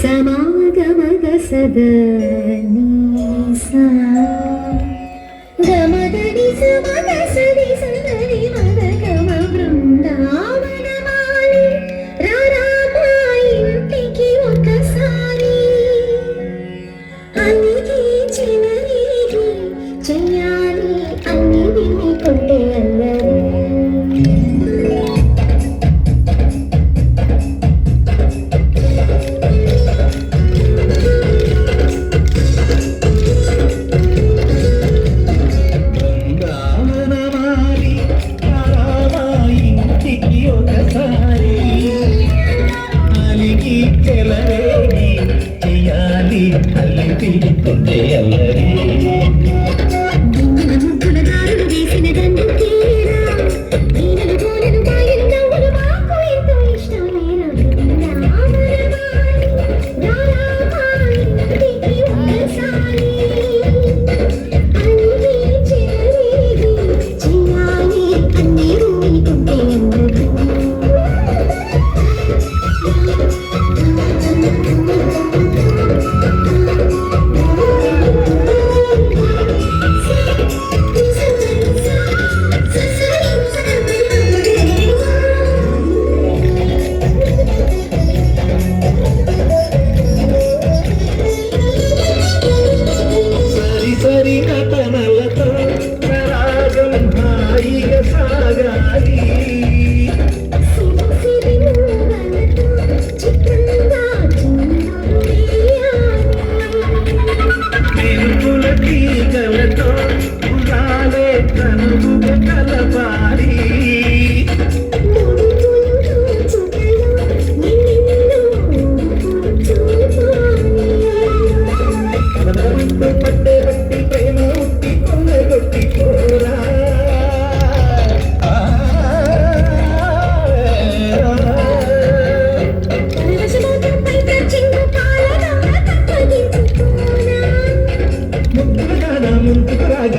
సమాగమగ సదనీసా గమదని సమగ సరి సదని మదగమ బృందావనమాలి రారామా ఇంటికి ఒకసారి అన్నిటి அள்ளி அள்ளி தீ கொண்டே அல்லறே ಮುಂದೆ ಬರಾಗ